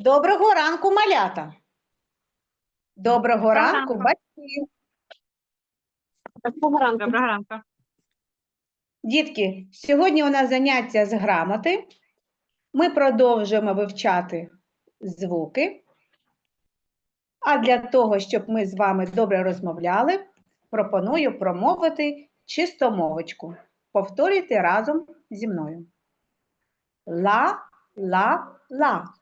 Доброго ранку, малята. Доброго ранку, ранку. батьки. Доброго ранку. Доброго ранку. Дітки, сьогодні у нас заняття з грамоти. Ми продовжуємо вивчати звуки. А для того, щоб ми з вами добре розмовляли, пропоную промовити чистомовочку. Повторюйте разом зі мною. Ла, ла, ла.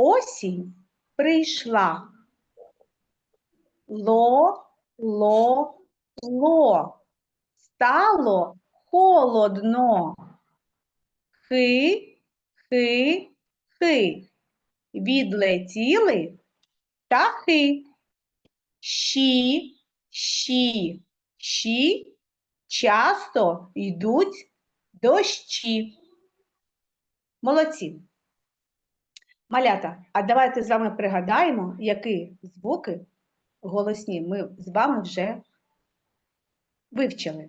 Осінь прийшла. Ло, ло, ло. Стало холодно. Хи, хи, хи. Відлетіли птахи. Щі, щі, щі. Часто йдуть дощі. Молодці. Малята, а давайте з вами пригадаємо, які звуки голосні ми з вами вже вивчили.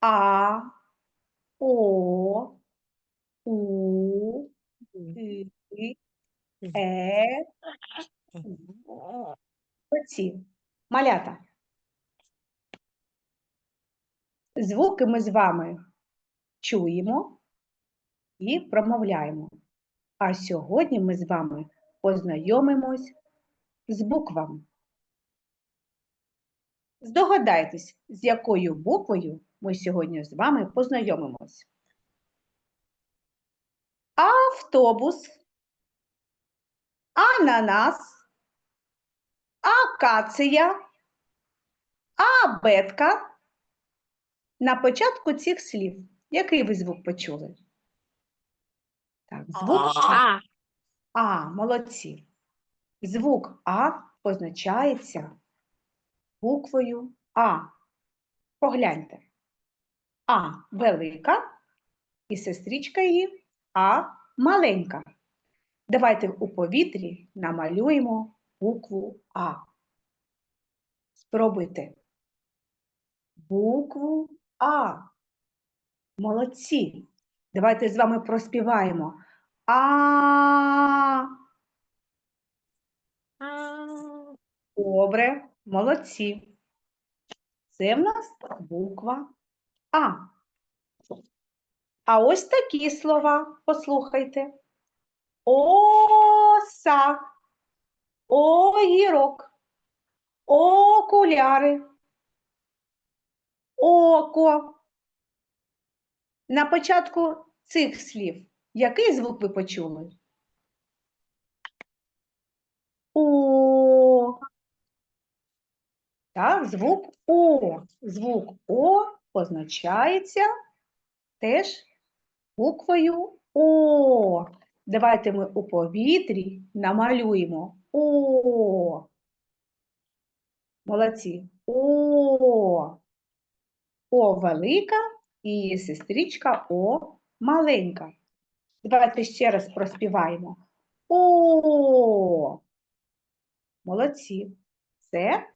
А, О, У, И, Е, оці. Малята. Звуки ми з вами чуємо і промовляємо. А сьогодні ми з вами познайомимось з буквами. Здогадайтесь, з якою буквою ми сьогодні з вами познайомимось. Автобус, ананас, акація, абетка. На початку цих слів. Який ви звук почули? Так, звук А. А. А, молодці. Звук А позначається буквою А. Погляньте. А велика і сестричка її А маленька. Давайте у повітрі намалюємо букву А. Спробуйте. Букву А. Молодці. Давайте з вами проспіваємо. А. Добре, молодці. Це в нас буква А. А ось такі слова, послухайте. Оса, огірок, окуляри, око. На початку цих слів який звук ви почули? О. Так, звук О. Звук О позначається теж буквою О. Давайте ми у повітрі намалюємо О. Молодці. О. О велика і сестричка О маленька. Давайте ще раз проспіваємо. О. Молодці. Це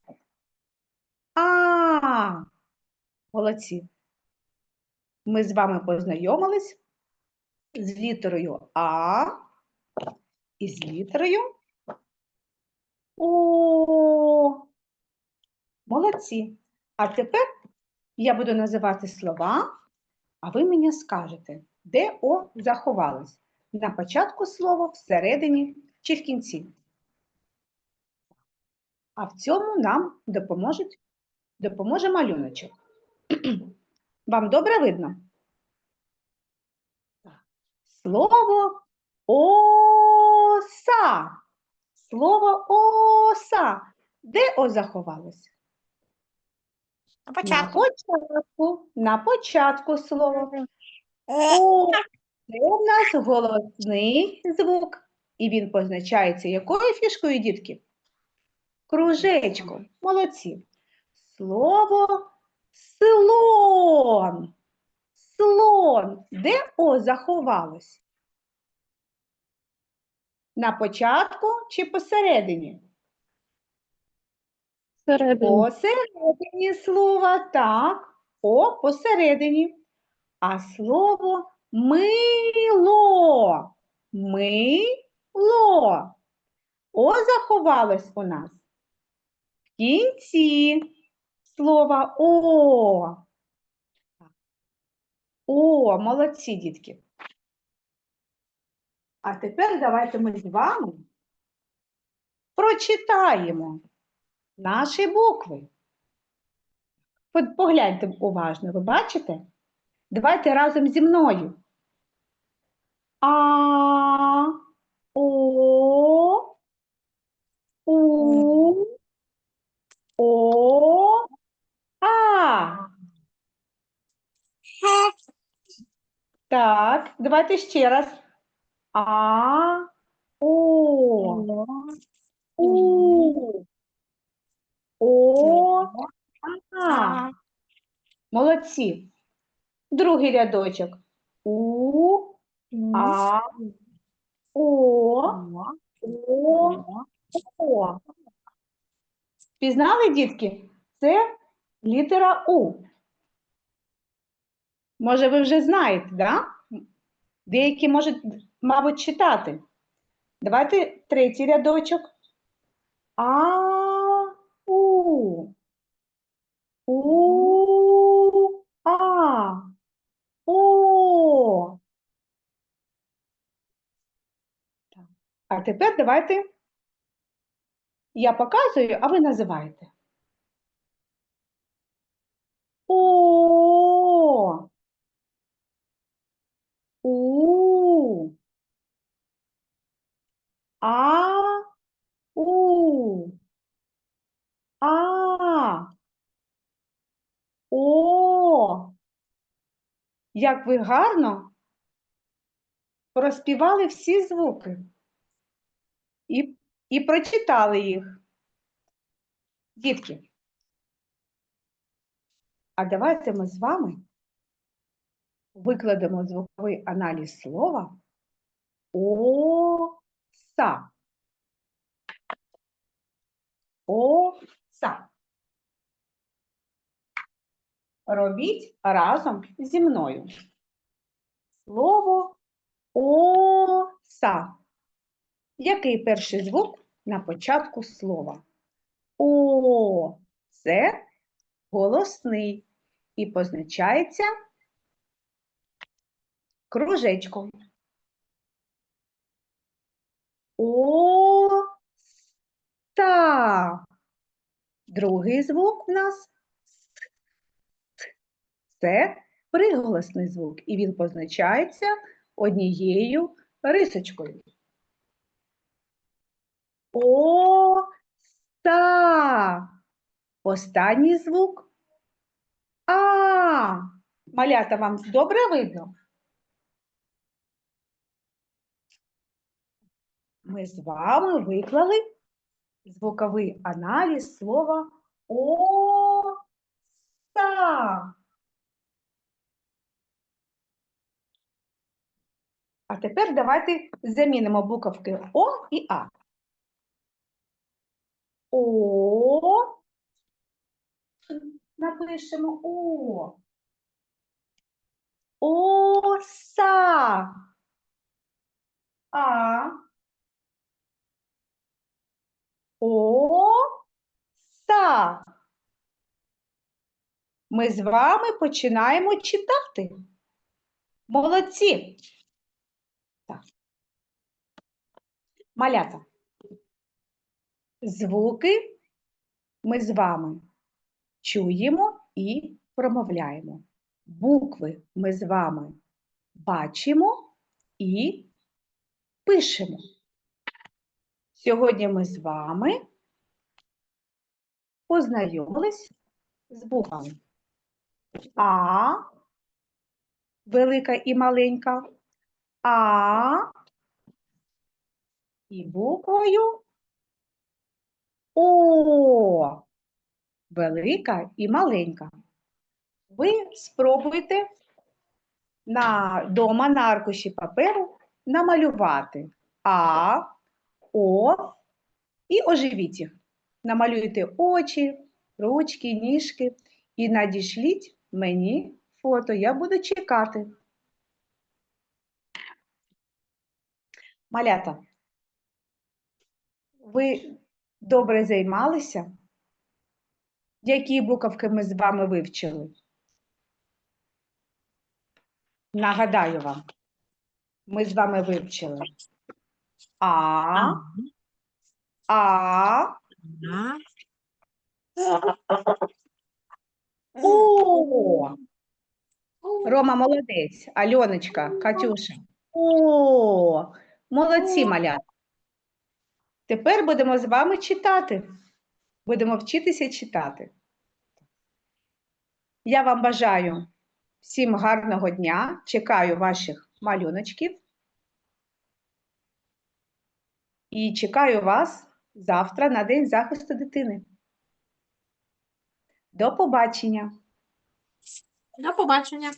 А. Молодці. Ми з вами познайомились з літерою А і з літерою О. Молодці. А тепер я буду називати слова, а ви мені скажете, де О заховалось? На початку слова, всередині чи в кінці? А в цьому нам допоможуть, допоможе малюночок. Вам добре видно? Слово оса. Слово оса. Де О заховалось? На На початку. початку, на початку слова. О, це у нас голосний звук, і він позначається якою фішкою, дітки? Кружечком. Молодці. Слово слон. Слон. Де О заховалось? На початку чи посередині? Посередині слова, так, О посередині. А слово Мило. Мило. О заховалось у нас в кінці слова О. О, молодці, дітки. А тепер давайте ми з вами прочитаємо наші букви. Погляньте уважно, ви бачите? Давайте разом зі мною. А, О, У, О, А. Так, давайте ще раз. А, О, У, О, А. Молодці. Другий рядочок. У, А, О, О, О. Пізнали, дітки? Це літера У. Може, ви вже знаєте, да? Деякі можуть, мабуть, читати. Давайте третій рядочок. А, У, А. О. А тепер давайте я показую, а ви називаєте. О. У. А. У. А. О. Як ви гарно проспівали всі звуки і, і прочитали їх. Дітки, а давайте ми з вами викладемо звуковий аналіз слова оса. Оса. Робіть разом зі мною. Слово оса. Який перший звук на початку слова? О, це голосний і позначається кружечком. О, та. Другий звук в нас це приголосний звук, і він позначається однією рисочкою. О, та. Останній звук а. Малята вам добре видно? Ми з вами виклали звуковий аналіз слова оса. А тепер давайте замінимо буковки О і А. О. Напишемо О. Оса. А. Оса. Ми з вами починаємо читати. Молодці. Так. Малята. Звуки ми з вами чуємо і промовляємо. Букви ми з вами бачимо і пишемо. Сьогодні ми з вами познайомились з буквами А, велика і маленька, А і буквою О, велика і маленька. Ви спробуйте на, дома на аркуші паперу намалювати А, О і оживіть їх. Намалюйте очі, ручки, ніжки і надішліть мені фото. Я буду чекати. Малята, ви добре займалися? Які буковки ми з вами вивчили? Нагадаю вам, ми з вами вивчили А, А, О. Рома молодець, Альоночка, Катюша. О, молодці, малята. Тепер будемо з вами читати. Будемо вчитися читати. Я вам бажаю всім гарного дня. Чекаю ваших малюночків. І чекаю вас завтра на День захисту дитини. До побачення! До побачення.